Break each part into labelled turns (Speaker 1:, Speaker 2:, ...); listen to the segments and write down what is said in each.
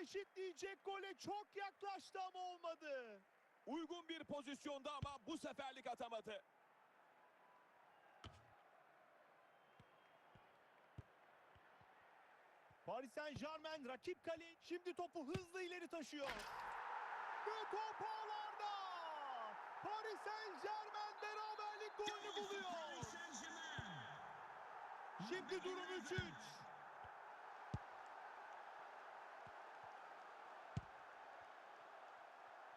Speaker 1: eşitleyecek gole çok yaklaştı ama olmadı.
Speaker 2: Uygun bir pozisyonda ama bu seferlik atamadı.
Speaker 1: Paris Saint Germain rakip kale şimdi topu hızlı ileri taşıyor. Ve top ağlarda. Paris Saint Germain beraberlik golünü buluyor.
Speaker 3: Paris Saint-Germain.
Speaker 1: Şimdi durum 3-3.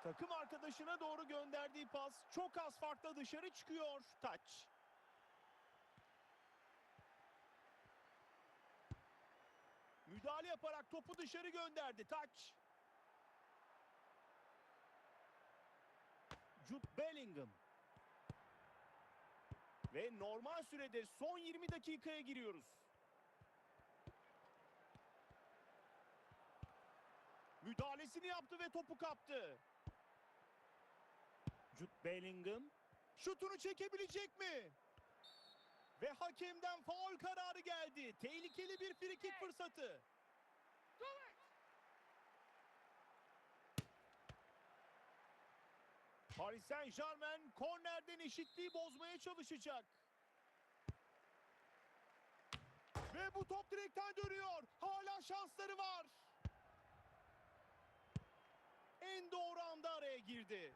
Speaker 1: Takım arkadaşına doğru gönderdiği pas çok az farkla dışarı çıkıyor. Taç. Müdahale yaparak topu dışarı gönderdi. Taç. Jude Bellingham. Ve normal sürede son 20 dakikaya giriyoruz. Müdahalesini yaptı ve topu kaptı. Jude Bellingham şutunu çekebilecek mi? Ve hakemden faul kararı geldi. Tehlikeli bir frikik fırsatı. Paris Saint-Germain kornerden eşitliği bozmaya çalışacak. Ve bu top direkten dönüyor. Hala şansları var. En doğru anda araya girdi.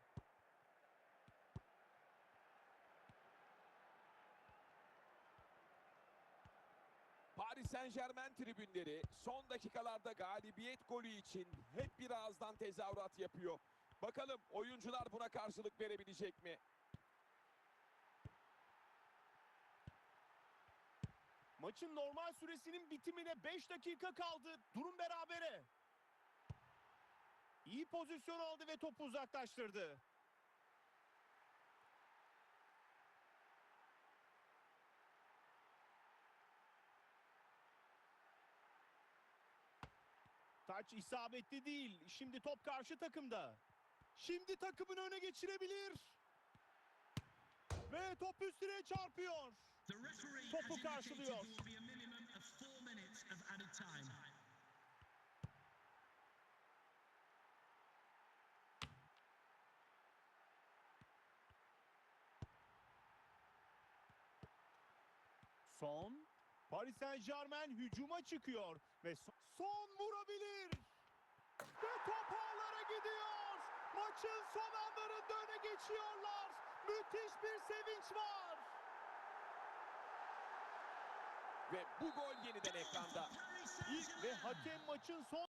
Speaker 2: Paris Saint Germain tribünleri son dakikalarda galibiyet golü için hep bir ağızdan tezahürat yapıyor. Bakalım oyuncular buna karşılık verebilecek mi?
Speaker 1: Maçın normal süresinin bitimine 5 dakika kaldı. Durum berabere. İyi pozisyon aldı ve topu uzaklaştırdı. Taç isabetli değil. Şimdi top karşı takımda. Şimdi takımın öne geçirebilir. Ve top üstüne çarpıyor. Topu karşılıyor. Son. Paris Saint Germain hücuma çıkıyor ve son, son vurabilir. Ve top ağlara gidiyor. Maçın son anlarında öne geçiyorlar. Müthiş bir sevinç var.
Speaker 2: Ve bu gol yeniden ekranda.
Speaker 1: İlk ve hakem maçın son